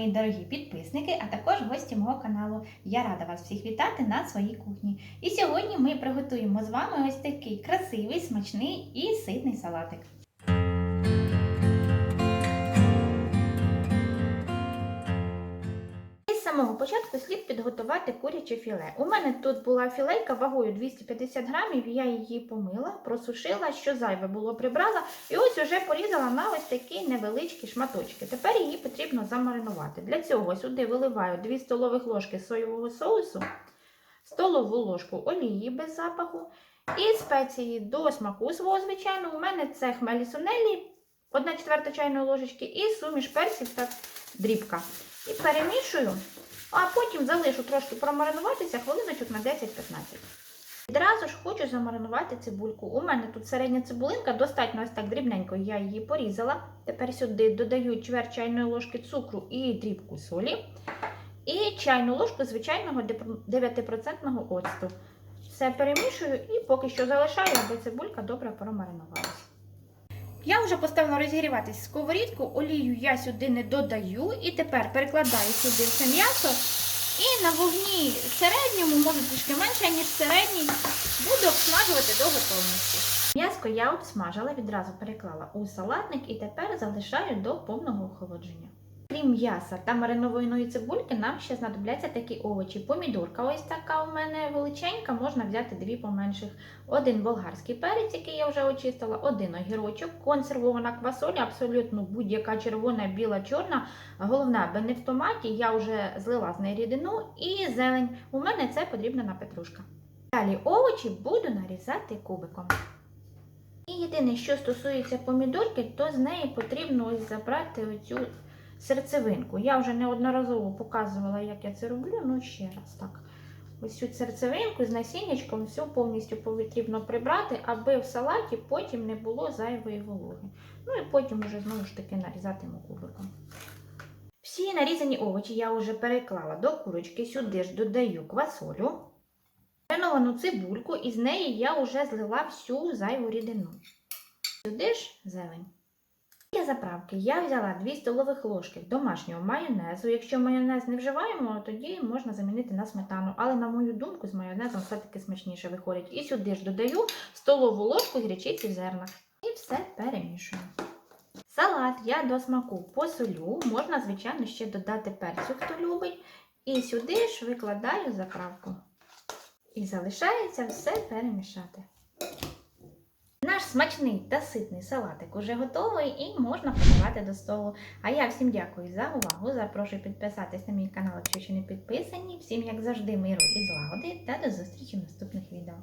мої дорогі підписники, а також гості мого каналу. Я рада вас всіх вітати на своїй кухні. І сьогодні ми приготуємо з вами ось такий красивий, смачний і ситний салатик. Самого початку слід підготувати куряче філе. У мене тут була філейка вагою 250 грамів, я її помила, просушила, що зайве було прибрала, і ось уже порізала на ось такі невеличкі шматочки. Тепер її потрібно замаринувати. Для цього сюди виливаю 2 столових ложки соєвого соусу, столову ложку олії без запаху і спеції до смаку свого, звичайно. У мене це хмелі сунелі, 1 четверта чайної ложечки і суміш перців та дрібка. І перемішую, а потім залишу трошки промаринуватися хвилиночок на 10-15. Відразу ж хочу замаринувати цибульку. У мене тут середня цибулинка, достатньо ось так дрібненько я її порізала. Тепер сюди додаю чверть чайної ложки цукру і дрібку солі. І чайну ложку звичайного 9% оцту. Все перемішую і поки що залишаю, аби цибулька добре промаринувалася. Я вже поставила розігріватись сковорідку, олію я сюди не додаю. І тепер перекладаю сюди все м'ясо. І на вогні середньому, може трішки менше, ніж середній, буду обсмажувати до готовності. М'яско я обсмажила, відразу переклала у салатник і тепер залишаю до повного охолодження. Крім м'яса та маринованої цибульки, нам ще знадобляться такі овочі. Помідорка ось така у мене величенька, можна взяти дві поменших. Один болгарський перець, який я вже очистила, один огірочок, консервована квасоля, абсолютно будь-яка червона, біла, чорна. Головне, аби не в томаті, я вже злила з неї рідину і зелень. У мене це потрібна петрушка. Далі овочі буду нарізати кубиком. І єдине, що стосується помідорки, то з неї потрібно ось забрати оцю серцевинку. Я вже неодноразово показувала, як я це роблю, ну ще раз так. Ось цю серцевинку з насіннячком всю повністю потрібно прибрати, аби в салаті потім не було зайвої вологи. Ну і потім вже знову ж таки нарізатиму кубиком. Всі нарізані овочі я вже переклала до курочки, сюди ж додаю квасолю, мариновану цибульку, і з неї я вже злила всю зайву рідину. Сюди ж зелень. Для заправки я взяла 2 столових ложки домашнього майонезу. Якщо майонез не вживаємо, тоді можна замінити на сметану. Але, на мою думку, з майонезом все-таки смачніше виходить. І сюди ж додаю столову ложку гречиці в зернах. І все перемішую. Салат я до смаку посолю. Можна, звичайно, ще додати перцю, хто любить. І сюди ж викладаю заправку. І залишається все перемішати. Наш смачний та ситний салатик уже готовий і можна подавати до столу. А я всім дякую за увагу. Запрошую підписатись на мій канал, якщо ще не підписані. Всім, як завжди, миру і злагоди та до зустрічі в наступних відео.